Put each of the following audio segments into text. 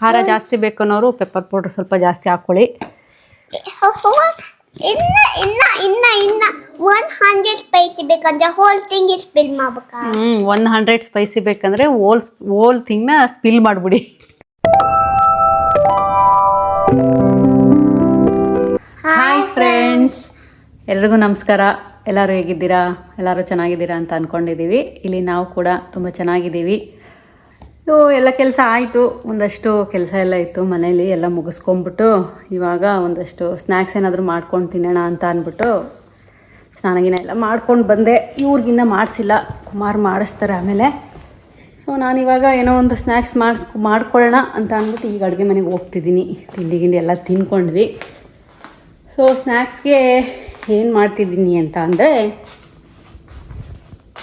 ಖಾರ ಜಾಸ್ತಿ ಬೇಕು ಅನ್ನೋರು ಪೆಪ್ಪರ್ ಪೌಡ್ರ್ ಸ್ವಲ್ಪ ಜಾಸ್ತಿ ಹಾಕ್ಕೊಳ್ಳಿ ಇನ್ನ ಇನ್ನ ಇನ್ನ ಇನ್ನ ಒನ್ ಹಂಡ್ರೆಡ್ ಸ್ಪೈಸಿ ಬೇಕಂದ್ರೆ ಹೋಲ್ ಥಿಂಗ್ ಸ್ಪಿಲ್ ಮಾಡ್ಬೇಕಾ? ಹ್ಞೂ ಒನ್ ಹಂಡ್ರೆಡ್ ಸ್ಪೈಸಿ ಬೇಕಂದರೆ ಓಲ್ ಓಲ್ ಥಿಂಗ್ನ ಸ್ಪಿಲ್ ಮಾಡಿಬಿಡಿ. ಹಾಯ್ ಫ್ರೆಂಡ್ಸ್ ಎಲ್ರಿಗೂ ನಮಸ್ಕಾರ. ಎಲ್ಲರೂ ಹೇಗಿದ್ದೀರಾ? ಎಲ್ಲರೂ ಚೆನ್ನಾಗಿದ್ದೀರಾ ಅಂತ ಅಂದ್ಕೊಂಡಿದ್ದೀವಿ ಇಲ್ಲಿ ನಾವು ಕೂಡ ತುಂಬ ಚೆನ್ನಾಗಿದ್ದೀವಿ. ಎಲ್ಲ ಕೆಲಸ ಆಯಿತು. ಒಂದಷ್ಟು ಕೆಲಸ ಎಲ್ಲ ಇತ್ತು ಮನೇಲಿ, ಎಲ್ಲ ಮುಗಿಸ್ಕೊಂಬಿಟ್ಟು ಇವಾಗ ಒಂದಷ್ಟು ಸ್ನ್ಯಾಕ್ಸ್ ಏನಾದರೂ ಮಾಡ್ಕೊಂಡು ತಿನ್ನೋಣ ಅಂತ ಅಂದ್ಬಿಟ್ಟು ಸ್ನಾನಗಿನ ಎಲ್ಲ ಮಾಡ್ಕೊಂಡು ಬಂದೆ. ಇವ್ರಿಗಿನ್ನ ಮಾಡಿಸಿಲ್ಲ. ಕುಮಾರ್ ಮಾಡಿಸ್ತಾರೆ ಆಮೇಲೆ. ಸೊ ನಾನಿವಾಗ ಏನೋ ಒಂದು ಸ್ನ್ಯಾಕ್ಸ್ ಮಾಡಿಸ್, ಮಾಡ್ಕೊಳ್ಳೋಣ ಅಂತ ಅಂದ್ಬಿಟ್ಟು ಈಗ ಅಡುಗೆ ಮನೆಗೆ ಹೋಗ್ತಿದ್ದೀನಿ. ತಿಂಡಿ ಗಿಂಡಿ ಎಲ್ಲ ತಿನ್ಕೊಂಡ್ವಿ. ಸೊ ಸ್ನ್ಯಾಕ್ಸ್ಗೆ ಏನು ಮಾಡ್ತಿದ್ದೀನಿ ಅಂತ ಅಂದರೆ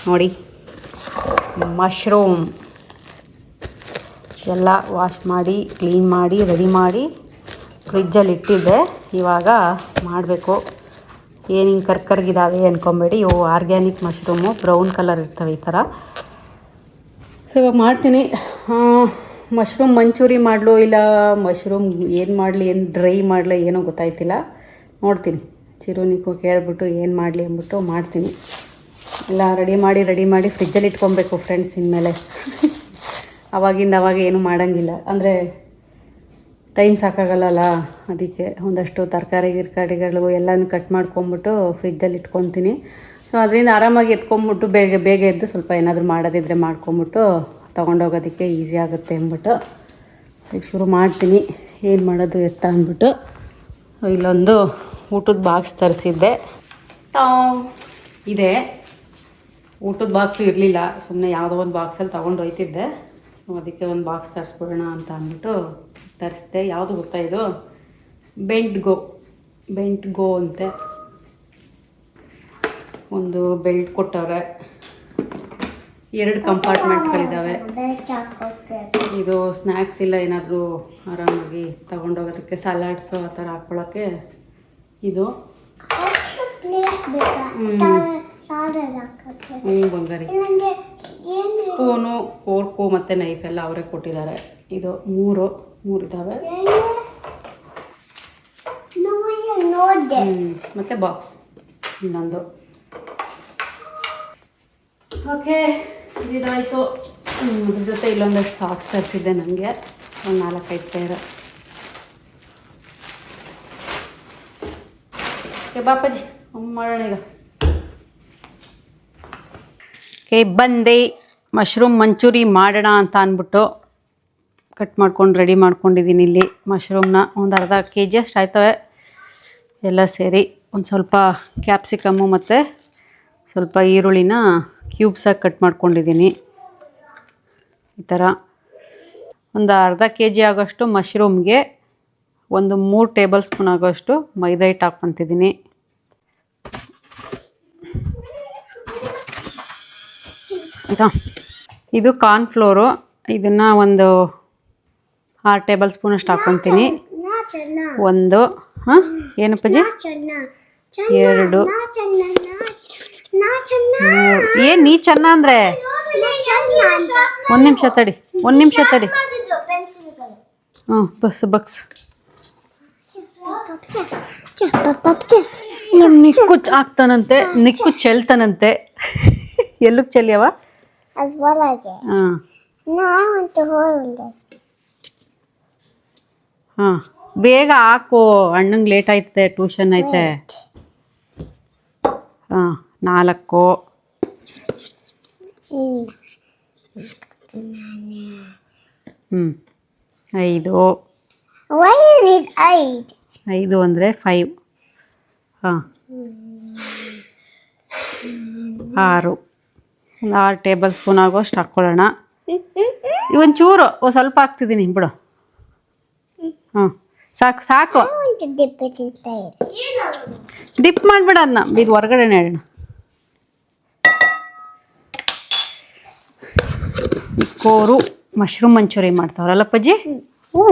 ನೋಡಿ ಮಶ್ರೂಮ್ ಎಲ್ಲ ವಾಶ್ ಮಾಡಿ, ಕ್ಲೀನ್ ಮಾಡಿ, ರೆಡಿ ಮಾಡಿ ಫ್ರಿಜ್ಜಲ್ಲಿ ಇಟ್ಟಿದ್ದೆ ಇವಾಗ ಮಾಡಬೇಕು. ಏನು ಹಿಂಗೆ ಕರ್ಕರ್ಗಿದ್ದಾವೆ ಅಂದ್ಕೊಂಬೇಡಿ ಇವು ಆರ್ಗ್ಯಾನಿಕ್ ಮಶ್ರೂಮು, ಬ್ರೌನ್ ಕಲರ್ ಇರ್ತವೆ ಈ ಥರ. ಇವಾಗ ಮಾಡ್ತೀನಿ. ಮಶ್ರೂಮ್ ಮಂಚೂರಿ ಮಾಡಲು ಇಲ್ಲ, ಮಶ್ರೂಮ್ ಏನು ಮಾಡಲಿ, ಏನು ಡ್ರೈ ಮಾಡಲಿ ಏನೋ ಗೊತ್ತಾಯ್ತಿಲ್ಲ. ನೋಡ್ತೀನಿ. ಚಿರುನಿಗೂ ಕೇಳ್ಬಿಟ್ಟು ಏನು ಮಾಡಲಿ ಅಂದ್ಬಿಟ್ಟು ಮಾಡ್ತೀನಿ. ಎಲ್ಲ ರೆಡಿ ಮಾಡಿ ರೆಡಿ ಮಾಡಿ ಫ್ರಿಜ್ಜಲ್ಲಿ ಇಟ್ಕೊಬೇಕು ಫ್ರೆಂಡ್ಸ್ ಇನ್ಮೇಲೆ. ಅವಾಗಿಂದ ಅವಾಗ ಏನು ಮಾಡೋಂಗಿಲ್ಲ. ಅಂದರೆ ಟೈಮ್ ಸಾಕಾಗಲ್ಲಲ್ಲ ಅದಕ್ಕೆ ಒಂದಷ್ಟು ತರಕಾರಿ ಗಿರ್ಕಾರಿಗಳು ಎಲ್ಲನೂ ಕಟ್ ಮಾಡ್ಕೊಂಬಿಟ್ಟು ಫ್ರಿಜ್ಜಲ್ಲಿ ಇಟ್ಕೊತೀನಿ. ಸೊ ಅದರಿಂದ ಆರಾಮಾಗಿ ಎತ್ಕೊಂಬಿಟ್ಟು ಬೇಗ ಬೇಗ ಎದ್ದು ಸ್ವಲ್ಪ ಏನಾದರೂ ಮಾಡೋದಿದ್ರೆ ಮಾಡ್ಕೊಂಬಿಟ್ಟು ತೊಗೊಂಡೋಗೋದಕ್ಕೆ ಈಸಿ ಆಗುತ್ತೆ ಅಂದ್ಬಿಟ್ಟು ಈಗ ಶುರು ಮಾಡ್ತೀನಿ. ಏನು ಮಾಡೋದು ಎತ್ತ ಅಂದ್ಬಿಟ್ಟು. ಇಲ್ಲೊಂದು ಊಟದ ಬಾಕ್ಸ್ ತರಿಸಿದ್ದೆ. ಇದೆ. ಊಟದ ಬಾಕ್ಸು ಇರಲಿಲ್ಲ. ಸುಮ್ಮನೆ ಯಾವುದೋ ಒಂದು ಬಾಕ್ಸಲ್ಲಿ ತೊಗೊಂಡು ಹೋಯ್ತಿದ್ದೆ. ಅದಕ್ಕೆ ಒಂದು ಬಾಕ್ಸ್ ತರಿಸ್ಬಿಡೋಣ ಅಂತ ಅಂದ್ಬಿಟ್ಟು ತರಿಸ್ದೆ. ಯಾವುದು ಗೊತ್ತಾ ಇದು? ಬೆಂಟ್ ಗೋ ಬೆಂಟ್ ಗೋ ಅಂತೆ. ಒಂದು ಬೆಲ್ಟ್ ಕೊಟ್ಟವ್ರೆ. ಎರಡು ಕಂಪಾರ್ಟ್ಮೆಂಟ್ಗಳಿದ್ದಾವೆ ಇದು ಸ್ನ್ಯಾಕ್ಸ್ ಇಲ್ಲ ಏನಾದರೂ ಆರಾಮಾಗಿ ತಗೊಂಡೋಗೋದಕ್ಕೆ ಸಲಾಡ್ಸು ಆ ಥರ ಹಾಕ್ಕೊಳ್ಳೋಕ್ಕೆ. ಇದು. ಹ್ಞೂ ಬಂಗಾರಿ. ಸ್ಪೂನು ಫೋರ್ಕು ಮತ್ತು ನೈಫ್ ಎಲ್ಲ ಅವರೇ ಕೊಟ್ಟಿದ್ದಾರೆ. ಇದು ಮೂರು ಮೂರು ಇದ್ದಾವೆ ಮತ್ತೆ ಬಾಕ್ಸ್ ಇನ್ನೊಂದು. ಓಕೆ ಇದಾಯಿತು. ಅದ್ರ ಜೊತೆ ಇಲ್ಲೊಂದಷ್ಟು ಸಾಕ್ಸ್ ತರಿಸಿದ್ದೆ ನನಗೆ ಒಂದು ನಾಲ್ಕೈದು ಪೇರು ಓಕೆ ಬಾಪಾಜಿ ಮಾಡೋಣ ಈಗ ಓಕೆ ಬಂದೆ, ಮಶ್ರೂಮ್ ಮಂಚೂರಿ ಮಾಡೋಣ ಅಂತ ಅಂದ್ಬಿಟ್ಟು ಕಟ್ ಮಾಡ್ಕೊಂಡು ರೆಡಿ ಮಾಡ್ಕೊಂಡಿದ್ದೀನಿ ಇಲ್ಲಿ ಮಶ್ರೂಮ್ನ. ಒಂದು ಅರ್ಧ ಕೆ ಜಿ ಅಷ್ಟು ಆಯ್ತವೆ. ಎಲ್ಲ ಸೇರಿ ಒಂದು ಸ್ವಲ್ಪ ಕ್ಯಾಪ್ಸಿಕಮ್ಮು ಮತ್ತು ಸ್ವಲ್ಪ ಈರುಳ್ಳಿನ ಕ್ಯೂಬ್ಸಾಗಿ ಕಟ್ ಮಾಡ್ಕೊಂಡಿದ್ದೀನಿ. ಈ ಥರ ಒಂದು ಅರ್ಧ ಕೆ ಜಿ ಆಗೋಷ್ಟು ಮಶ್ರೂಮ್ಗೆ ಒಂದು ಮೂರು ಟೇಬಲ್ ಸ್ಪೂನ್ ಆಗೋಷ್ಟು ಮೈದಾ ಹಿಟ್ಟು ಹಾಕ್ಕೊತಿದ್ದೀನಿ. ಆಯಿತಾ? ಇದು ಕಾರ್ನ್ಫ್ಲೋರು ಇದನ್ನು ಒಂದು ಆರು ಟೇಬಲ್ ಸ್ಪೂನ್ ಅಷ್ಟು ಹಾಕ್ಕೊತೀನಿ ಒಂದು ಹಾಂ? ಏನಪ್ಪಜ್ಜಿ ಎರಡು ಏನು ನೀ ಚೆನ್ನ ಅಂದರೆ? ಒಂದು ನಿಮಿಷ ತಡಿ ಒಂದು ನಿಮಿಷ ತಡಿ. ಹ್ಞೂ ಬಸ್ ಬಕ್ಸ್. ನಿಕ್ಕು ಹಾಕ್ತಾನಂತೆ ನಿಕ್ಕು ಚೆಲ್ತಾನಂತೆ. ಎಲ್ಲಕ್ಕೆ ಚೆಲ್ಯವ ಅದು Uh. ಹಾಂ. I want to hold it. ಹಾಂ. ಬೇಗ ಹಾಕು. ಅಣ್ಣಂಗೆ ಲೇಟ್ ಆಯ್ತದೆ ಟ್ಯೂಷನ್ ಐತೆ. ಹಾಂ ನಾಲ್ಕು. ಹ್ಞೂ ಐದು. You need eight? ಐದು ಅಂದರೆ ಫೈವ್ ಹಾಂ. ಆರು. ಒಂದು ಆರು ಟೇಬಲ್ ಸ್ಪೂನ್ ಆಗುವಷ್ಟು ಹಾಕ್ಕೊಳ್ಳೋಣ. ಇವನ್ ಚೂರು ಒಂದು ಸ್ವಲ್ಪ ಹಾಕ್ತಿದ್ದೀನಿ ಬಿಡು. ಹಾಂ ಸಾಕು ಸಾಕು. ಡಿಪ್ ಮಾಡಿಬಿಡ ಅದನ್ನ ಇದು ಹೊರಗಡೆ ಹೇಳೋಣ. ಕೋರು ಮಶ್ರೂಮ್ ಮಂಚೂರಿ ಮಾಡ್ತಾವ್ರಲ್ಲ ಪಜ್ಜಿ ಹ್ಞೂ.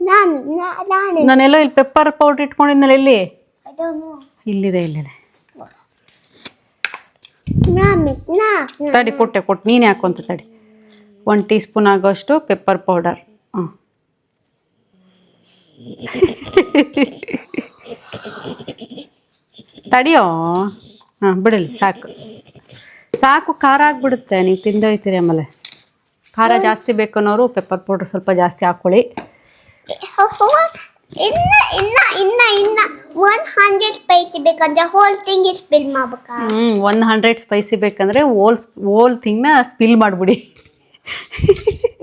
ನಾನು ನಾನೆಲ್ಲ ನಾನು. ನಾನೆಲ್ಲೋ ಇಲ್ಲಿ ಪೆಪ್ಪರ್ ಪೌಡ್ರ್ ಇಟ್ಕೊಂಡಿದ್ನಲ್ಲ ಇಲ್ಲಿ. ಇಲ್ಲಿದೆ ಇಲ್ಲಿದೆ. ತಡಿ ಕೊಟ್ಟೆ ಕೊಟ್ಟು. ನೀನು ಹಾಕೊಂತ ತಡಿ. ಒನ್ ಟೀ ಸ್ಪೂನ್ ಆಗೋಷ್ಟು ಪೆಪ್ಪರ್ ಪೌಡರ್. ಹಾಂ ತಡಿಯೋ? ಹಾಂ ಬಿಡಲಿ ಸಾಕು. ಸಾಕು ಖಾರ ಆಗಿಬಿಡುತ್ತೆ. ನೀವು ತಿಂದೋಯ್ತೀರಿ ಆಮೇಲೆ. ಖಾರ ಜಾಸ್ತಿ ಬೇಕು ಅನ್ನೋರು ಪೆಪ್ಪರ್ ಪೌಡ್ರ್ ಸ್ವಲ್ಪ ಜಾಸ್ತಿ ಹಾಕ್ಕೊಳ್ಳಿ ಇನ್ನ ಇನ್ನ ಇನ್ನ ಒನ್ ಹಂಡ್ರೆಡ್ ಸ್ಪೈಸಿ ಬೇಕಂದ್ರೆ ಹೋಲ್ ಥಿಂಗ್ ಸ್ಪಿಲ್ ಮಾಡ್ಬೇಕಾ? ಹ್ಞೂ ಒನ್ ಹಂಡ್ರೆಡ್ ಸ್ಪೈಸಿ ಬೇಕಂದರೆ ಓಲ್ ಓಲ್ ಥಿಂಗ್ನ ಸ್ಪಿಲ್ ಮಾಡಿಬಿಡಿ.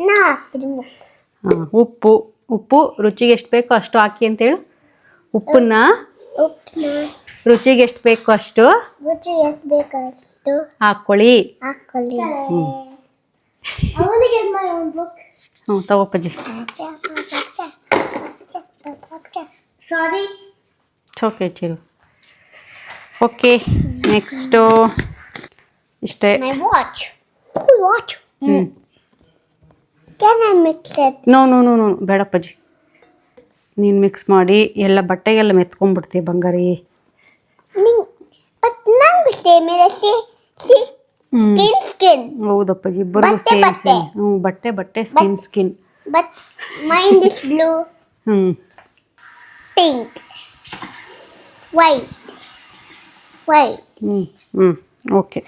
ನಾ ಹಾಕ್ತೀನಿ ಹಾಂ ಉಪ್ಪು ಉಪ್ಪು ರುಚಿಗೆ ಎಷ್ಟು ಬೇಕೋ ಅಷ್ಟು ಹಾಕಿ ಅಂತೇಳಿ. ಉಪ್ಪನ್ನ ಉಪ್ಪನ್ನ ರುಚಿಗೆ ಎಷ್ಟು ಬೇಕೋ ಅಷ್ಟು ರುಚಿ ಎಷ್ಟು ಬೇಕಷ್ಟು ಹಾಕ್ಕೊಳ್ಳಿ ಹಾಕೊಳ್ಳಿ. ಅವನಿಗೆ ಒಂದು ಬುಕ್ ಹ್ಞೂ ತಗೋಪಜ್ಜಿ sorry okay Chiru okay next ಇಷ್ಟೇ ಮೈ ವಾಚ್ ವಾಚ್ ಹ್ಞೂ can I mix it no no no no ಬೇಡಪ್ಪಾಜಿ. ನೀನು ಮಿಕ್ಸ್ ಮಾಡಿ ಎಲ್ಲ ಬಟ್ಟೆಗೆಲ್ಲ ಮೆತ್ಕೊಂಡ್ಬಿಡ್ತೀವಿ ಬಂಗಾರಿ. ಬಟ್ ನಂಗೆ ಸೇಮ್ ಇದೆ ಸಿ ಸಿ ಸ್ಕಿನ್ ಸ್ಕಿನ್ ಹೌದಪ್ಪಾಜಿ ಇಬ್ಬರಿಗೂ ಬಟ್ಟೆ, ಸೇಮ್ ಬಟ್ಟೆ. ಸೇಮ್ ಹ್ಞೂ ಬಟ್ಟೆ ಬಟ್ಟೆ skin skin but mind is blue ಹ್ಞೂ ಪಿಂಕ್ ವೈಟ್ ವೈಟ್ ಹ್ಞೂ ಹ್ಞೂ ಓಕೆ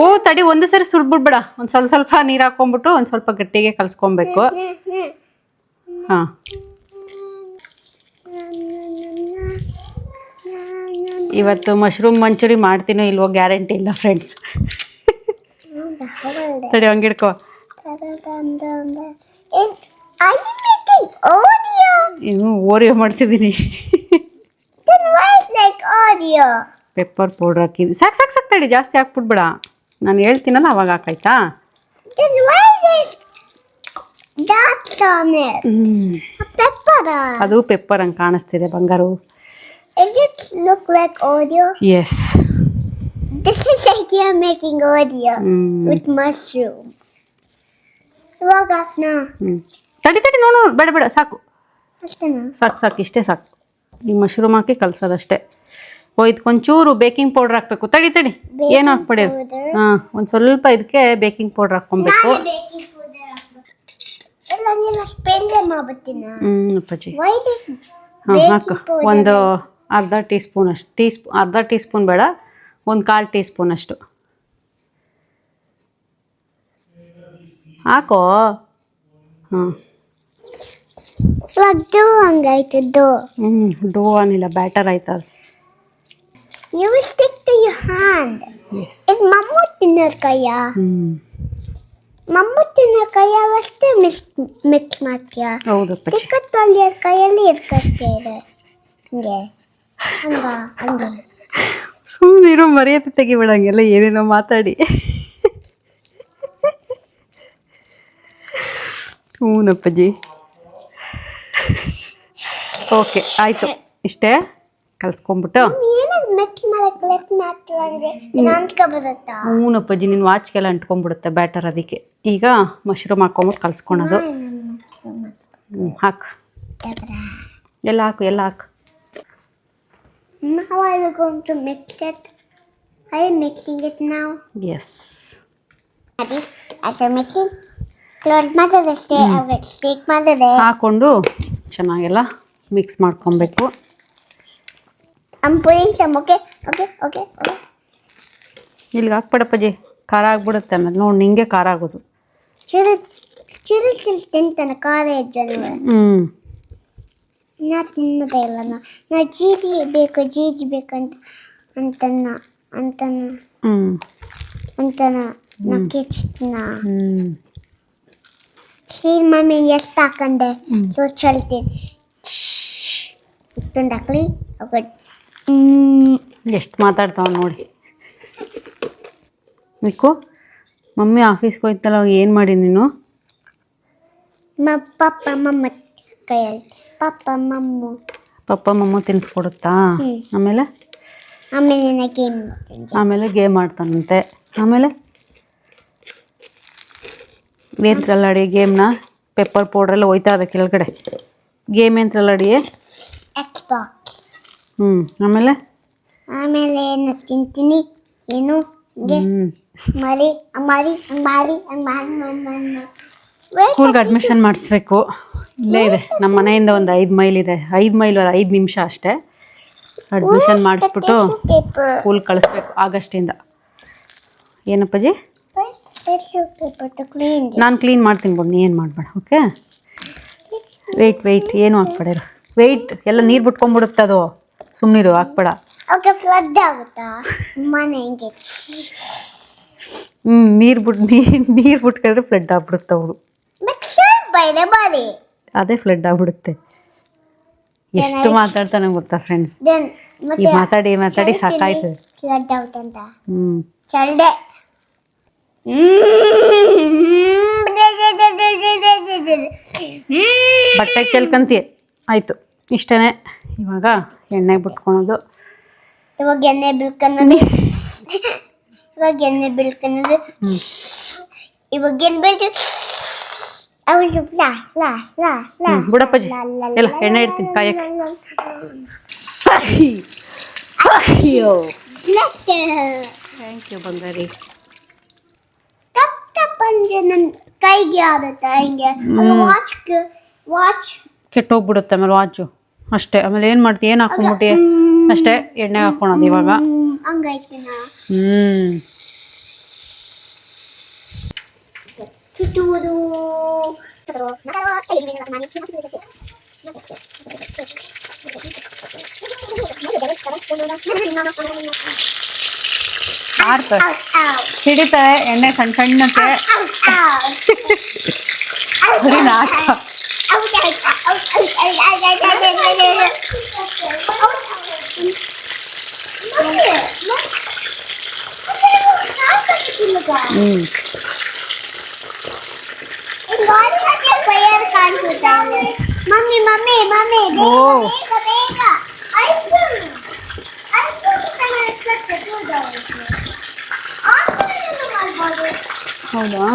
ಓ ತಡಿ ಒಂದು ಸರಿ ಸುರಿದ್ಬಿಡ್ಬೇಡ ಒಂದು ಸ್ವಲ್ಪ ಸ್ವಲ್ಪ ನೀರು ಹಾಕೊಂಡ್ಬಿಟ್ಟು ಒಂದು ಸ್ವಲ್ಪ ಗಟ್ಟಿಗೆ ಕಲ್ಸ್ಕೊಬೇಕು. ಹಾಂ. ಇವತ್ತು ಮಶ್ರೂಮ್ ಮಂಚೂರಿ ಮಾಡ್ತೀನೋ ಇಲ್ವೋ ಗ್ಯಾರಂಟಿ ಇಲ್ಲ ಫ್ರೆಂಡ್ಸ್ ತಡಿ ಹಂಗೆ ಆಡಿಯಾ ಇನ್ನು ಹೋರಿಗೆ ಮಾಡ್ತಿದ್ದೀನಿ. ಕಿನ್ ವೈ ಮೈಕ್ ಆಡಿಯಾ ಸಾಕು ಸಾಕು ಸಾಕ್ತೇಡಿ ಜಾಸ್ತಿ ಹಾಕ್ಬಿಡ್ಬೇಡ. ನಾನು ಹೇಳ್ತೀನಲ್ಲ ಅವಾಗ ಹಾಕಾಯ್ತಾ? ಅದು ಪೆಪ್ಪರ್ ಹಂಗೆ ಕಾಣಿಸ್ತಿದೆ ಬಂಗಾರು. A its look like audio yes is idea making audio with much you ಇವಾಗ ತಡಿ ತಡಿ ನೋಡು ಬೇಡ ಬೇಡ ಸಾಕು. ಸಾಕು ಸಾಕು ಇಷ್ಟೇ ಸಾಕು. ನೀವು ಮಶ್ರೂಮ್ ಹಾಕಿ ಕಲ್ಸೋದಷ್ಟೇ. ಓ ಇದಕ್ಕೊಂಚೂರು ಬೇಕಿಂಗ್ ಪೌಡ್ರ್ ಹಾಕಬೇಕು. ತಡಿ ತಡಿ ಏನು ಹಾಕ್ಬೇಡಿ? ಹಾಂ ಒಂದು ಸ್ವಲ್ಪ ಇದಕ್ಕೆ ಬೇಕಿಂಗ್ ಪೌಡ್ರ್ ಹಾಕ್ಕೊಬೇಕು. ಹ್ಞೂ ಅಪ್ಪಾಜಿ. ಹಾಂ ಹಾಕು. ಒಂದು ಅರ್ಧ ಟೀ ಸ್ಪೂನ್ ಅಷ್ಟು ಟೀ ಸ್ಪೂ ಅರ್ಧ ಟೀ ಸ್ಪೂನ್ ಬೇಡ ಒಂದು ಕಾಲು ಟೀ ಸ್ಪೂನ್ ಅಷ್ಟು. ಹಾಕೋ. ಹಾಂ. ಇವಾಗ ಡೋ ಹಂಗಾಯ್ತು ಡೋ. ಹ್ಞೂ ಡೋ ಅನಿಲ್ಲ ಬ್ಯಾಟರ್ ಆಯ್ತದ. You will stick to your hand yes ಇದು ಮಮ್ಮು ತಿನ್ನೋ ಕೈಯ? ಹ್ಞೂ ಮಮ್ಮೂಟ್ ತಿನ್ನೋ ಕೈಯಾಗಷ್ಟೇ ಮಿಕ್ಸ್ ಮಿಕ್ಸ್ ಮಾಡ್ತೀಯ? ಹೌದಪ್ಪಾಜಿ ಚಿಕ್ಕ ತೊಳೆಯೋ ಕೈಯಲ್ಲಿ ಇರ್ಕತ್ತೆ ಇದೆ. ಹಂಗೆ. ಹಂಗ ಹಂಗೆ. ಸುಮ್ಮನಿರೋ ಮರ್ಯಾದೆ ತೆಗಿಬೇಡಂಗೆಲ್ಲ ಏನೇನೋ ಮಾತಾಡಿ. ಹ್ಞೂನಪ್ಪಜ್ಜಿ ಓಕೆ ಆಯಿತು. ಇಷ್ಟೇ? ಕಲ್ಸ್ಕೊಂಡ್ಬಿಟ್ಟು? ಹ್ಞೂನಪ್ಪಾಜಿ ಮಿಕ್ಸ್ ಮಾಡಕ್ಕೆ ಲೆಕ್ ಮಾಡ್ತೀರ ಅಂದ್ರೆ? ಅಂತ್ಕೊ ಬರುತ್ತಾ ಹ್ಞೂನಪ್ಪಜ್ಜಿ ನಿನ್ನ ವಾಚ್ಗೆಲ್ಲ ಅಂಟ್ಕೊಂಡ್ಬಿಡುತ್ತೆ ಬ್ಯಾಟರ್ ಅದಕ್ಕೆ. ಈಗ ಮಶ್ರೂಮ್ ಹಾಕ್ಕೊಂಬಿಟ್ಟು ಕಲ್ಸ್ಕೊಳೋದು. ಹ್ಞೂ ಹಾಕು. ಎಲ್ಲ ಹಾಕು ಎಲ್ಲ ಹಾಕು. Now are we going to mix it? Are you mixing it now? Yes Abby, after mixing, close ಮಾಡಿದ್ರೆ stay away. Stick ಮಾಡಿದ್ರೆ ಹಾಕ್ಕೊಂಡು ಚೆನ್ನಾಗೆಲ್ಲ ಮಿಕ್ಸ್ ಮಾಡ್ಕೊಬೇಕು. I'm putting some, okay? Okay, okay, okay. ಇಲ್ಲಿಗೆ ಹಾಕ್ಬೇಡಪ್ಪಜ್ಜಿ ಖಾರ ಆಗ್ಬಿಡುತ್ತೆ ಆಮೇಲೆ ನೋಡಿ ನಿಂಗೆ ಖಾರ ಆಗೋದು. ಚೂರು ಚೂರು ಚೂರು ತಿಂತಾನೆ ಖಾರ ಇದ್ದು ಹ್ಞೂ ನಾ ತಿನ್ನೋದೇ ಇಲ್ಲ ನಾ ನಾ ಜೀರಿ ಬೇಕು ಜೀರಿ ಬೇಕಂತ ಅಂತನ ಅಂತನ ಹ್ಞೂ ಅಂತನ ನಾ ಕಿಚ್ತಿನ ಹ್ಞೂ ಸೀರ್ ಮಮ್ಮಿ ಎಷ್ಟು ಹಾಕಂದೆ ಸೊ ಚಲ್ತೀನಿ ಇಷ್ಟೊಂದು ಹಾಕ್ಲಿ ಎಷ್ಟು ಮಾತಾಡ್ತಾವ ನೋಡಿ. ನಿಕ್ಕು ಮಮ್ಮಿ ಆಫೀಸ್ಗೆ ಹೋಯ್ತಲ್ಲ ಅವಾಗ ಏನು ಮಾಡಿ ನೀನು? ಪಪ್ಪ ಮಮ್ಮ ಕೈಯಲ್ಲಿ. ಪಪ್ಪ ಮಮ್ಮು. ಪಪ್ಪ ಮಮ್ಮ ತಿನ್ಸ್ಕೊಡುತ್ತಾ? ಆಮೇಲೆ? ಆಮೇಲೆ ಗೇಮ್ ಆಮೇಲೆ ಗೇಮ್ ಆಡ್ತಾನಂತೆ. ಆಮೇಲೆ? ಏನ್ತ್ರಲ್ಲ ಅಡಿ ಗೇಮ್ನ ಪೆಪ್ಪರ್ ಪೌಡ್ರೆಲ್ಲ ಹೋಯ್ತಾ ಅದ ಕೆಳಗಡೆ. ಗೇಮ್ ಏನ್ತ್ರಲ್ಲ ಅಡಿ ಬಾಕ್ಸ್ ಹ್ಞೂ ಆಮೇಲೆ? ಆಮೇಲೆ ಏನು ತಿಂತೀನಿ? ಏನು? ಹ್ಞೂ ಮರಿ ಸ್ಕೂಲ್ಗೆ ಅಡ್ಮಿಷನ್ ಮಾಡಿಸ್ಬೇಕು. ಇಲ್ಲೇ ಇದೆ. ನಮ್ಮ ಮನೆಯಿಂದ ಒಂದು ಐದು ಮೈಲ್ ಇದೆ. ಐದು ಮೈಲ್ ಐದು ನಿಮಿಷ ಅಷ್ಟೇ. ಅಡ್ಮಿಷನ್ ಮಾಡಿಸ್ಬಿಟ್ಟು ಸ್ಕೂಲ್ ಕಳಿಸ್ಬೇಕು ಆಗಸ್ಟಿಂದ. ಏನಪ್ಪಾಜಿ? ನಾನು ಕ್ಲೀನ್ ಮಾಡ್ತೀನಿ ಬಿಡು ನೀ ಏನು ಮಾಡಬೇಡ ಓಕೆ ವೆಯ್ಟ್ ವೆಯ್ಟ್ ಏನು ಹಾಕ್ಬೇಡ ವೆಯ್ಟ್ ಎಲ್ಲ ನೀರು ಬಿಟ್ಕೊಂಡ್ಬಿಡುತ್ತೆ ಅದು. ಸುಮ್ಮನಿರು ಹಾಕ್ಬೇಡ. ಓಕೆ ಫ್ಲಡ್ ಆಗುತ್ತಾ? ಮನೆಗೆ ಹ್ಞೂ ನೀರು ಬಿಟ್ಟು ನೀರು ನೀರು ಬಿಟ್ಕೊಂಡ್ರೆ ಫ್ಲಡ್ ಆಗ್ಬಿಡುತ್ತೆ ಅವರು. ಬಟ್ ಅದೇ ಫ್ಲಡ್ ಆಗ್ಬಿಡುತ್ತೆ. ಎಷ್ಟು ಮಾತಾಡ್ತಾನೆ ಗೊತ್ತಾ ಫ್ರೆಂಡ್ಸ್ ಮಾತಾಡಿ ಮಾತಾಡಿ ಸಾಕಾಯ್ತದೆ. ಹ್ಞೂ ಬಟ್ಟೆ ಚೆಲ್ಕಂತೀಯ? ಆಯಿತು. ಇಷ್ಟೇ ಇವಾಗ ಎಣ್ಣೆ ಬಿಟ್ಕೊಳೋದು. ಇವಾಗ ಎಣ್ಣೆ ಬಿಳ್ಕನ್ನೋದು ಇವಾಗ ಎಣ್ಣೆ ಬಿಳ್ಕನ್ನೋದು ಹ್ಞೂ ಇವಾಗ ಎಲ್ಲಿ ಬೀಳ್ತೀವಿ ಅವಳು ಬಿಡಪ್ಪಾಜಿ. ಎಲ್ಲ ಎಣ್ಣೆ ಇಡ್ತೀನಿ ಕಾಯಕ್ಕೆ. ಅಯ್ಯೋ. ಥ್ಯಾಂಕ್ ಯು ಬಂಗಾರಿ. ಟಪ್ ಟಪ್ ಅಂದ್ರೆ ನನ್ನ ಕೈಗೆ ಆದತ್ತ ಹಿಂಗೆ ವಾಚ್ ವಾಚ್ ಕೆಟ್ಟೋಗ್ಬಿಡುತ್ತೆ ಆಮೇಲೆ ವಾಚು ಅಷ್ಟೇ ಆಮೇಲೆ ಏನು ಮಾಡ್ತೀವಿ ಏನು ಹಾಕೊಂಡ್ಬಿಟ್ಟಿ ಅಷ್ಟೇ ಎಣ್ಣೆ ಹಾಕೊಳೋದು ಇವಾಗ ಹಂಗಾಯ್ತನ ಹ್ಞೂ ಚುಟ್ಟುವುದು ಆಡ್ತ ಹಿಡಿತಾರೆ ಎಣ್ಣೆ ಸಣ್ಣ ಸಣ್ಣಕ್ಕೆ. ಬರೀ ನಾಟಕ. ಹ್ಞೂ ಮಮ್ಮಿ ಮಮ್ಮಿ ಮಮ್ಮಿ ಓ. ಬೇಗ ಬೇಗ ಐಸ್ ಕ್ರೀಮ್ ಐಸ್ ಕ್ರೀಮ್ ಹೌದಾ?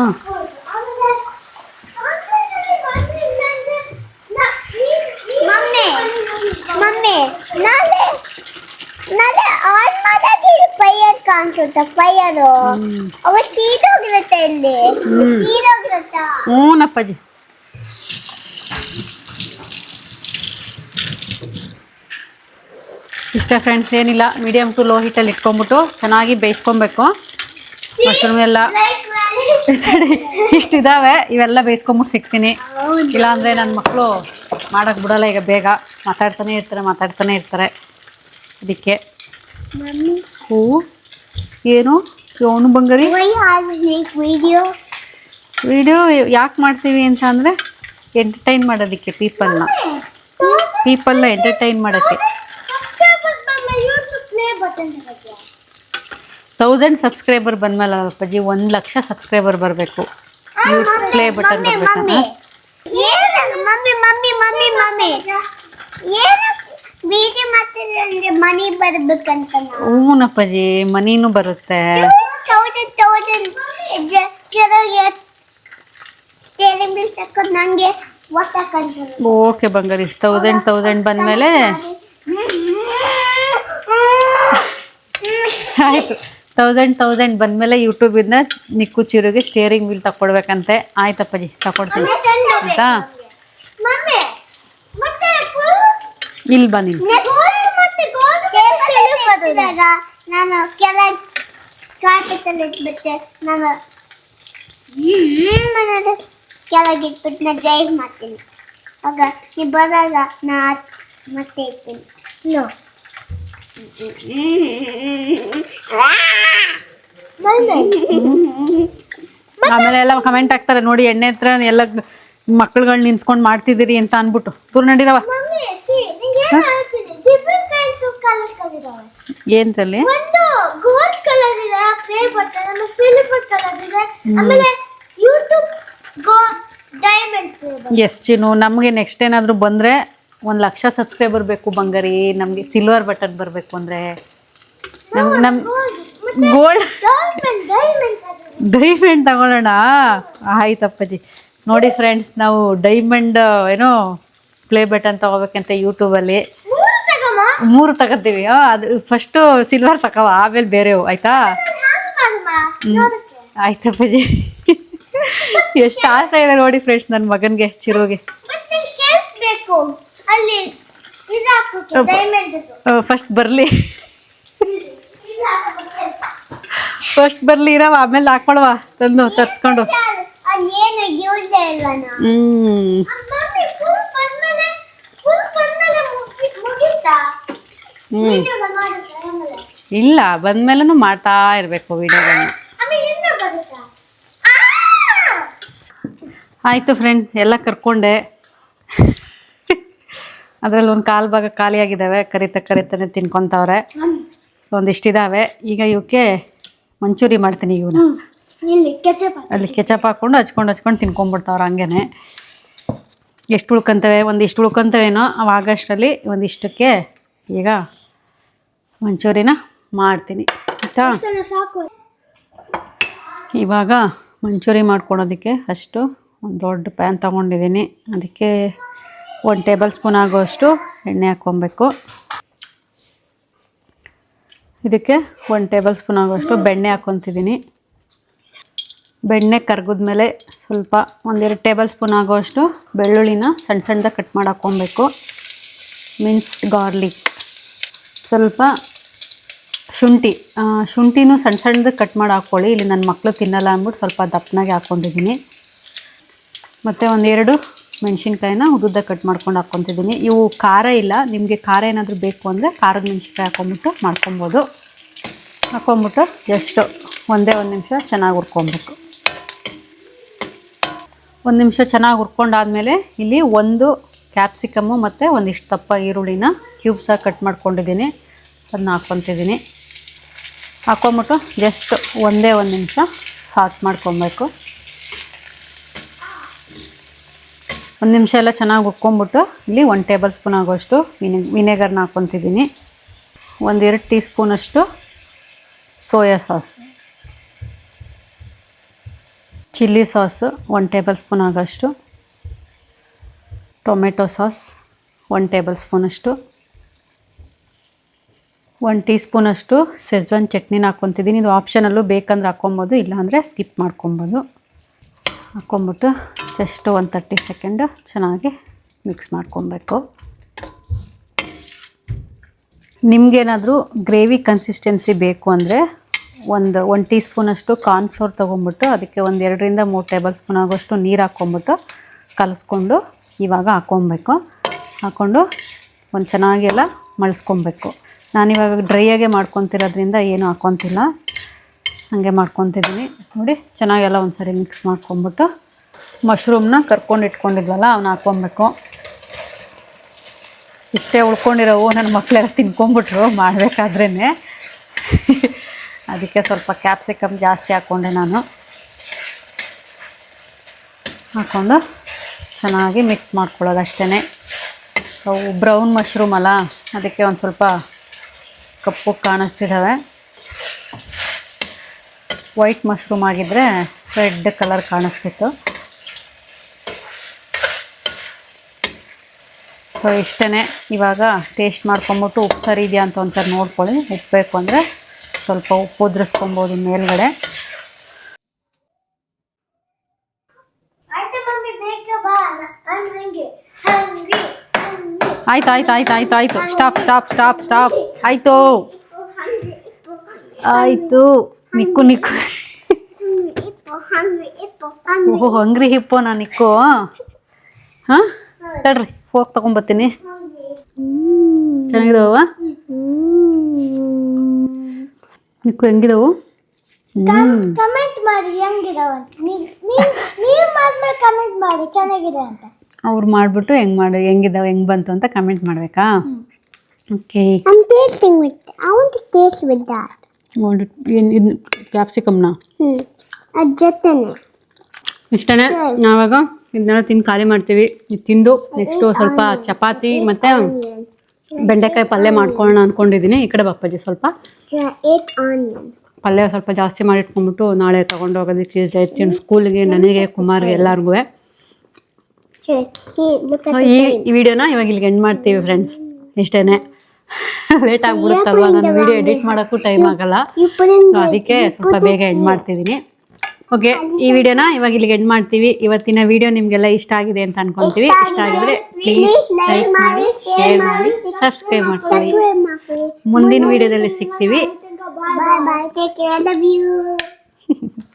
ಮಮ್ಮಿ ಮಮ್ಮಿ ನಾಳೆ ನಾಳೆ ಆನ್ ಮಾಡಾಗಿ ಫೈರ್ ಕಾಣಿಸುತ್ತೆ ಫೈರು ಹ್ಞೂ ಅವ ಸೀದೋಗಿರುತ್ತೆ ಇಲ್ಲಿ. ಸೀದೋಗಿರುತ್ತಾ ಹ್ಞೂನಪ್ಪಾಜಿ. ಇಷ್ಟ ಫ್ರೆಂಡ್ಸ್ ಏನಿಲ್ಲ ಮೀಡಿಯಮ್ ಟು ಲೋ ಹೀಟಲ್ಲಿ ಇಟ್ಕೊಂಬಿಟ್ಟು ಚೆನ್ನಾಗಿ ಬೇಯಿಸ್ಕೊಬೇಕು. ಮಶ್ರೂಮ್ ಎಲ್ಲ ಇಷ್ಟಿದಾವೆ ಇವೆಲ್ಲ ಬೇಯಿಸ್ಕೊಂಬಿಟ್ಟು ಸಿಗ್ತೀನಿ. ಇಲ್ಲಾಂದರೆ ನನ್ನ ಮಕ್ಕಳು ಮಾಡೋಕ್ಕೆ ಬಿಡಲ್ಲ ಈಗ ಬೇಗ. ಮಾತಾಡ್ತಾನೆ ಇರ್ತಾರೆ ಮಾತಾಡ್ತಾನೆ ಇರ್ತಾರೆ. ಅದಕ್ಕೆ. ಹೂ. ಹೂವು ಏನು? ಅವನು ಬಂಗಾರಿ? ವಿಡಿಯೋ ಯಾಕೆ ಮಾಡ್ತೀವಿ ಅಂತ ಅಂದರೆ ಎಂಟರ್ಟೈನ್ ಮಾಡೋದಕ್ಕೆ ಪೀಪಲ್ನ ಪೀಪಲ್ನ ಎಂಟರ್ಟೈನ್ ಮಾಡೋಕ್ಕೆ ಸಬ್ಸ್ಕ್ರೈಬರ್ಸ್ ಬಂದ ಯೂಟ್ಯೂಬ್ ಪ್ಲೇ ಬಟನ್ ಬಗ್ಗೆ ತೌಸಂಡ್ ಸಬ್ಸ್ಕ್ರೈಬರ್ ಬಂದಮೇಲೆ ಅಪ್ಪಾಜಿ ಒಂದು ಲಕ್ಷ ಸಬ್ಸ್ಕ್ರೈಬರ್ ಬರಬೇಕು. ಪ್ಲೇ ಬಟನ್ ಬರ್ಬೇಕು? ಮಮ್ಮಿ. ಮಮ್ಮಿ ಮಮ್ಮಿ ಮಮ್ಮಿ ಏನು ಮಾಡ್ತಿದ್ರೆ ಅಂದ್ರೆ ಮನಿ ಬರ್ಬೇಕಂತ ಹ್ಞೂನಪ್ಪಾಜಿ ಮನಿನೂ ಬರುತ್ತೆ. ತೌಸಂಡ್ ತೌಸಂಡ್ ಕೆಳಗೆ ತೆಲಿಂಬಿಲ್ ತಕ್ಕೊಂಡು ನಂಗೆ ಒತ್ತ ಕಳ್ಸೋದು ಓಕೆ ಬಂಗಾರಿ ತೌಸಂಡ್ ತೌಸಂಡ್ ಬಂದಮೇಲೆ ಆಯಿತು. ತೌಸಂಡ್ ತೌಸಂಡ್ ಬಂದಮೇಲೆ ಯೂಟ್ಯೂಬಿಂದ ನಿಕ್ಕು ಚಿರುಗೆ ಸ್ಟೇರಿಂಗ್ ವೀಲ್ ತಕೊಡ್ಬೇಕಂತೆ ಆಯ್ತಪ್ಪಾಜಿ ತಕೊಡ್ತೀನಿ ಆಯ್ತಾ? ಮಮ್ಮಿ ಮತ್ತೆ full? ಇಲ್ಲಿ ಬನ್ನಿ ನಾನು. ಕೆಳಗೆ ಕಾರ್ಪೆಟಲ್ಲಿ ಇಟ್ಬಿಟ್ಟೆ ನಾನು ನಾನು ಕೆಳಗೆ ಇಟ್ಬಿಟ್ಟು ನಾನು ಡ್ರೈವ್ ಮಾಡ್ತೀನಿ. ಆಗ ನೀವು ಬರಾಗ ನಾ ಮತ್ತೆ ಇರ್ತೀನಿ ನೋ ಆಮೇಲೆ ಎಲ್ಲ ಕಮೆಂಟ್ ಹಾಕ್ತಾರೆ ನೋಡಿ ಎಣ್ಣೆ ಹತ್ರ ಎಲ್ಲ ಮಕ್ಳುಗಳು ನಿನ್ಸ್ಕೊಂಡ್ ಮಾಡ್ತಿದ್ದೀರಿ ಅಂತ ಅನ್ಬಿಟ್ಟು ದೂರ ನಡೀರವ ಏನು ಹೇಳ್ತೀನಿ? ಡಿಫ್ರೆಂಟ್ ಕೈಂಡ್ಸ್ ಆಫ್ ಕಲರ್ಸ್ ಇದಾವೆ ಏನ್ರಲ್ಲಿ? ಒಂದು ಗೋಲ್ಡ್ ಕಲರ್ ಇದೆ ಪ್ಲೇ ಬಟನ್ ಆಮೇಲೆ ಸಿಲ್ವರ್ ಕಲರ್ ಇದೆ. ಆಮೇಲೆ ಯೂಟ್ಯೂಬ್ ಗೋ ಡೈಮಂಡ್ ಎಸ್ ಚಿನ್ನು ನಮಗೆ ನೆಕ್ಸ್ಟ್ ಏನಾದರೂ ಬಂದರೆ ಒಂದು ಲಕ್ಷ ಸಬ್ಸ್ಕ್ರೈಬರ್ ಬೇಕು ಬಂಗಾರಿ ನಮಗೆ ಸಿಲ್ವರ್ ಬಟನ್ ಬರಬೇಕು ಅಂದರೆ. ನಮ್ ನಮ್ಮ ಗೋಲ್ಡ್ ಡೈಮಂಡ್ ತಗೊಳ್ಳೋಣ? ಆಯ್ತಪ್ಪಾಜಿ ನೋಡಿ ಫ್ರೆಂಡ್ಸ್ ನಾವು ಡೈಮಂಡ್ ಏನೋ ಪ್ಲೇ ಬಟನ್ ತಗೋಬೇಕಂತ ಯೂಟ್ಯೂಬಲ್ಲಿ ಮೂರು ತಗೋತೀವಿ. ಅದು ಫಸ್ಟು ಸಿಲ್ವರ್ ತಗೋ ಆಮೇಲೆ ಬೇರೆವು ಆಯ್ತಾ? ಆಯ್ತಪ್ಪಾಜಿ ಎಷ್ಟು ಆಸೆ ಇದೆ ನೋಡಿ ಫ್ರೆಂಡ್ಸ್ ನನ್ನ ಮಗನಿಗೆ ಚಿರೋಗೆ. ಅಲ್ಲಿ ಫಸ್ಟ್ ಬರಲಿ. ಫಸ್ಟ್ ಬರಲಿ ಇರವ ಆಮೇಲೆ ಹಾಕೊಳ್ವ. ತಂದು ತರ್ಸ್ಕೊಂಡು. ಇಲ್ಲ ಬಂದ್ಮೇಲೆ ಮಾಡ್ತಾ ಇರಬೇಕು ವಿಡಿಯೋಗಳನ್ನ ಆಯಿತು ಫ್ರೆಂಡ್ಸ್ ಎಲ್ಲ ಕರ್ಕೊಂಡೆ. ಅದರಲ್ಲಿ ಒಂದು ಕಾಲು ಭಾಗ ಖಾಲಿಯಾಗಿದ್ದಾವೆ ಕರಿತ ಕರಿತಾನೆ ತಿನ್ಕೊತಾವ್ರೆ. ಸೊ ಒಂದಿಷ್ಟಿದ್ದಾವೆ ಈಗ ಇವಕ್ಕೆ ಮಂಚೂರಿ ಮಾಡ್ತೀನಿ ಇವನ್ನ ಇಲ್ಲಿ ಕೆಚಪ್ ಅಲ್ಲಿ ಕೆಚಪ್ ಹಾಕ್ಕೊಂಡು ಹಚ್ಕೊಂಡು ಹಚ್ಕೊಂಡು ತಿನ್ಕೊಂಬಿಡ್ತಾವ್ರೆ ಹಂಗೇನೆ. ಎಷ್ಟು ಉಳ್ಕೊಂತವೆ ಒಂದಿಷ್ಟು ಉಳ್ಕೊಂತವೇನೋ ಆಗಷ್ಟರಲ್ಲಿ ಒಂದಿಷ್ಟಕ್ಕೆ ಈಗ ಮಂಚೂರಿನ ಮಾಡ್ತೀನಿ. ಆಯಿತಾ? ಇವಾಗ ಮಂಚೂರಿ ಮಾಡ್ಕೊಳೋದಕ್ಕೆ ಫಸ್ಟು ಒಂದು ದೊಡ್ಡ ಪ್ಯಾನ್ ತೊಗೊಂಡಿದ್ದೀನಿ. ಅದಕ್ಕೆ ಒಂದು ಟೇಬಲ್ ಸ್ಪೂನ್ ಆಗೋಷ್ಟು ಎಣ್ಣೆ ಹಾಕ್ಕೊಬೇಕು. ಇದಕ್ಕೆ ಒಂದು ಟೇಬಲ್ ಸ್ಪೂನ್ ಆಗೋಷ್ಟು ಬೆಣ್ಣೆ ಹಾಕ್ಕೊತಿದ್ದೀನಿ. ಬೆಣ್ಣೆ ಕರ್ಗಿದ್ಮೇಲೆ ಸ್ವಲ್ಪ ಒಂದೆರಡು ಟೇಬಲ್ ಸ್ಪೂನ್ ಆಗೋಷ್ಟು ಬೆಳ್ಳುಳ್ಳಿನ ಸಣ್ಣ ಸಣ್ಣದಾಗಿ ಕಟ್ ಮಾಡಿ ಹಾಕ್ಕೊಬೇಕು. Minced garlic. ಸ್ವಲ್ಪ ಶುಂಠಿ ಶುಂಠಿನೂ ಸಣ್ಣ ಸಣ್ಣದಾಗ ಕಟ್ ಮಾಡಿ ಹಾಕ್ಕೊಳ್ಳಿ. ಇಲ್ಲಿ ನನ್ನ ಮಕ್ಕಳು ತಿನ್ನಲ್ಲ ಅಂದ್ಬಿಟ್ಟು ಸ್ವಲ್ಪ ದಪ್ಪನಾಗೆ ಹಾಕ್ಕೊಂಡಿದ್ದೀನಿ. ಮತ್ತು ಒಂದೆರಡು ಮೆಣಸಿನ್ಕಾಯಿನ ಉದ್ದ ಕಟ್ ಮಾಡ್ಕೊಂಡು ಹಾಕ್ಕೊತಿದ್ದೀನಿ. ಇವು ಖಾರ ಇಲ್ಲ. ನಿಮಗೆ ಖಾರ ಏನಾದರೂ ಬೇಕು ಅಂದರೆ ಖಾರದ ಮೆಣಸಿನ್ಕಾಯಿ ಹಾಕೊಂಬಿಟ್ಟು ಮಾಡ್ಕೊಬೋದು. ಹಾಕೊಂಬಿಟ್ಟು ಜಸ್ಟ್ ಒಂದೇ ಒಂದು ನಿಮಿಷ ಚೆನ್ನಾಗಿ ಹುರ್ಕೊಬೇಕು. ಒಂದು ನಿಮಿಷ ಚೆನ್ನಾಗಿ ಹುರ್ಕೊಂಡಾದಮೇಲೆ ಇಲ್ಲಿ ಒಂದು ಕ್ಯಾಪ್ಸಿಕಮ್ಮು ಮತ್ತು ಒಂದಿಷ್ಟು ದಪ್ಪ ಈರುಳ್ಳಿನ ಕ್ಯೂಬ್ಸಾಗಿ ಕಟ್ ಮಾಡ್ಕೊಂಡಿದ್ದೀನಿ. ಅದನ್ನ ಹಾಕ್ಕೊತಿದ್ದೀನಿ. ಹಾಕೊಂಬಿಟ್ಟು ಜಸ್ಟ್ ಒಂದೇ ಒಂದು ನಿಮಿಷ ಸಾತ್ ಮಾಡ್ಕೊಬೇಕು. ಒಂದು ನಿಮಿಷ ಎಲ್ಲ ಚೆನ್ನಾಗಿ ಹುರ್ಕೊಂಬಿಟ್ಟು ಇಲ್ಲಿ ಒಂದು ಟೇಬಲ್ ಸ್ಪೂನ್ ಆಗೋಷ್ಟು ವಿನೆ, ವಿನೆಗರ್ನ ಹಾಕ್ಕೊತಿದ್ದೀನಿ. ಒಂದೆರಡು ಟೀ ಸ್ಪೂನಷ್ಟು soya sauce. Chilli sauce one tablespoon ಆಗೋಷ್ಟು. ಟೊಮೆಟೊ ಸಾಸ್ ಒನ್ ಟೇಬಲ್ ಸ್ಪೂನಷ್ಟು ಒನ್ ಟೀ ಸ್ಪೂನಷ್ಟು ಸೆಜ್ವಾನ್ ಚಟ್ನಿನ ಹಾಕ್ಕೊತಿದ್ದೀನಿ. ಇದು ಆಪ್ಷನಲ್ಲೂ ಬೇಕಂದ್ರೆ ಹಾಕ್ಕೊಬೋದು, ಇಲ್ಲಾಂದರೆ ಸ್ಕಿಪ್ ಮಾಡ್ಕೊಬೋದು. ಹಾಕ್ಕೊಂಬಿಟ್ಟು ಜಸ್ಟ್ ಒಂದು ತರ್ಟಿ ಸೆಕೆಂಡು ಚೆನ್ನಾಗಿ ಮಿಕ್ಸ್ ಮಾಡ್ಕೊಬೇಕು. ನಿಮಗೇನಾದರೂ ಗ್ರೇವಿ ಕನ್ಸಿಸ್ಟೆನ್ಸಿ ಬೇಕು ಅಂದರೆ ಒಂದು ಒನ್ ಟೀ ಸ್ಪೂನಷ್ಟು ಕಾರ್ನ್ಫ್ಲೋರ್ ತೊಗೊಂಬಿಟ್ಟು ಅದಕ್ಕೆ ಒಂದು ಎರಡರಿಂದ ಮೂರು ಟೇಬಲ್ ಸ್ಪೂನ್ ಆಗೋಷ್ಟು ನೀರು ಹಾಕ್ಕೊಂಬಿಟ್ಟು ಕಲಸ್ಕೊಂಡು ಇವಾಗ ಹಾಕ್ಕೊಬೇಕು ಹಾಕ್ಕೊಂಡು ಒಂದು ಚೆನ್ನಾಗೆಲ್ಲ ಮಳಸ್ಕೊಬೇಕು. ನಾನಿವಾಗ ಡ್ರೈಯಾಗೆ ಮಾಡ್ಕೊತಿರೋದ್ರಿಂದ ಏನು ಹಾಕ್ಕೊತಿಲ್ಲ ಹಾಗೆ ಮಾಡ್ಕೊತಿದ್ದೀನಿ ನೋಡಿ, ಚೆನ್ನಾಗೆಲ್ಲ ಒಂದು ಸರಿ ಮಿಕ್ಸ್ ಮಾಡ್ಕೊಂಬಿಟ್ಟು ಮಶ್ರೂಮ್ನ ಕರ್ಕೊಂಡು ಇಟ್ಕೊಂಡಿದ್ವಲ್ಲ ಅವನ್ನ ಹಾಕ್ಕೊಬೇಕು. ಇಷ್ಟೇ ಉಳ್ಕೊಂಡಿರೋವು ನನ್ನ ಮಕ್ಕಳೆಲ್ಲ ತಿನ್ಕೊಂಬಿಟ್ರು ಮಾಡಬೇಕಾದ್ರೇ ಅದಕ್ಕೆ ಸ್ವಲ್ಪ ಕ್ಯಾಪ್ಸಿಕಮ್ ಜಾಸ್ತಿ ಹಾಕ್ಕೊಂಡೆ ನಾನು. ಹಾಕ್ಕೊಂಡು ಚೆನ್ನಾಗಿ ಮಿಕ್ಸ್ ಮಾಡ್ಕೊಳ್ಳೋದು ಅಷ್ಟೇ ಅವು ಬ್ರೌನ್ ಮಶ್ರೂಮ್ ಅಲ್ಲ, ಅದಕ್ಕೆ ಒಂದು ಸ್ವಲ್ಪ ಕಪ್ಪು ಕಾಣಿಸ್ತಿದ್ದಾವೆ. ವೈಟ್ ಮಶ್ರೂಮ್ ಆಗಿದ್ದರೆ ರೆಡ್ ಕಲರ್ ಕಾಣಿಸ್ತಿತ್ತು. ಸೊ ಇಷ್ಟೇ ಇವಾಗ ಟೇಸ್ಟ್ ಮಾಡ್ಕೊಂಬಿಟ್ಟು ಉಪ್ಪು ಸರಿ ಇದೆಯಾ ಅಂತ ಒಂದ್ಸರಿ ನೋಡ್ಕೊಳ್ಳಿ. ಉಪ್ಪು ಬೇಕು ಅಂದರೆ ಸ್ವಲ್ಪ ಉಪ್ಪು ಉದ್ರಿಸ್ಕೊಬೋದು ಮೇಲ್ಗಡೆ. ಆಯ್ತು ಆಯ್ತು ಆಯ್ತು ಆಯ್ತು ಆಯ್ತು ಸ್ಟಾಪ್ ಸ್ಟಾಪ್ ಸ್ಟಾಪ್ ಸ್ಟಾಪ್ ಆಯಿತು. ಆಯಿತು. ನಿಕ್ಕು ನಿಕ್ಕು. ಓಹೋ ಹಂಗ್ರಿ ಹಿಪ್ಪೋ ನಾನು ನಿಕ್ಕು. ಹಾಂ? ತಡ್ರಿ ಫೋಕ್ ತಗೊಂಬತ್ತೀನಿ. ಚೆನ್ನಾಗಿದಾವ? ನಿಕ್ಕು ಹೆಂಗಿದಾವು? ಕಮೆಂಟ್ ಮಾಡಿ ಹೆಂಗಿದಾವ ನೀವು ಮಾಡಿದ್ಮೇಲೆ ಕಮೆಂಟ್ ಮಾಡಿ ಚೆನ್ನಾಗಿದೆ ಅಂತ. ಅವ್ರು ಮಾಡಿಬಿಟ್ಟು ಹೆಂಗೆ ಮಾಡಿ ಹೆಂಗಿದಾವೆ ಹೆಂಗೆ ಬಂತು ಅಂತ ಕಮೆಂಟ್ ಮಾಡಬೇಕಾ? Okay with that. ಏನು ಇದು ಕ್ಯಾಪ್ಸಿಕಮ್ನ Hmm. ಅದ್ ಜೊತೆನೆ. ಇಷ್ಟೇ ನಾವಾಗ ಇದನ್ನೆಲ್ಲ ತಿಂದು ಖಾಲಿ ಮಾಡ್ತೀವಿ. ಇದು ತಿಂದು ನೆಕ್ಸ್ಟು ಸ್ವಲ್ಪ ಚಪಾತಿ ಮತ್ತು ಬೆಂಡೆಕಾಯಿ ಪಲ್ಯ ಮಾಡ್ಕೊಳ್ಳೋಣ ಅಂದ್ಕೊಂಡಿದ್ದೀನಿ ಈ ಕಡೆ ಬಪ್ಪಾಜಿ ಸ್ವಲ್ಪ. ಪಲ್ಯ ಸ್ವಲ್ಪ ಜಾಸ್ತಿ ಮಾಡಿ ಇಟ್ಕೊಂಡ್ಬಿಟ್ಟು ನಾಳೆ ಚೀಸ್ ಆಯ್ತು ಸ್ಕೂಲಿಗೆ ನನಗೆ ಕುಮಾರ್ಗೆ ಎಲ್ಲರಿಗೂ ಈ ವಿಡಿಯೋನ ಇವಾಗ ಇಲ್ಲಿಗೆ ಎಂಡ್ ಮಾಡ್ತೀವಿ ಫ್ರೆಂಡ್ಸ್ ಇಷ್ಟೇ ಲೇಟ್ ಆಗ್ಬಿಡುತ್ತಲ್ವ? ನಾನು ವಿಡಿಯೋ ಎಡಿಟ್ ಮಾಡೋಕ್ಕೂ ಟೈಮ್ ಆಗಲ್ಲ. ಅದಕ್ಕೆ ಸ್ವಲ್ಪ ಬೇಗ ಎಂಡ್ ಮಾಡ್ತಿದ್ದೀನಿ ಓಕೆ ಈ ವಿಡಿಯೋನ ಇವಾಗ ಇಲ್ಲಿಗೆ ಎಂಡ್ ಮಾಡ್ತೀವಿ. ಇವತ್ತಿನ ವಿಡಿಯೋ ನಿಮಗೆಲ್ಲ ಇಷ್ಟ ಆಗಿದೆ ಅಂತ ಅನ್ಕೊಂತೀವಿ. ಇಷ್ಟ ಆಗಿದ್ರೆ ಪ್ಲೀಸ್ ಲೈಕ್ ಮಾಡಿ ಶೇರ್ ಮಾಡಿ ಸಬ್ಸ್ಕ್ರೈಬ್ ಮಾಡ್ತೀವಿ ಮುಂದಿನ ವಿಡಿಯೋದಲ್ಲಿ ಸಿಗ್ತೀವಿ.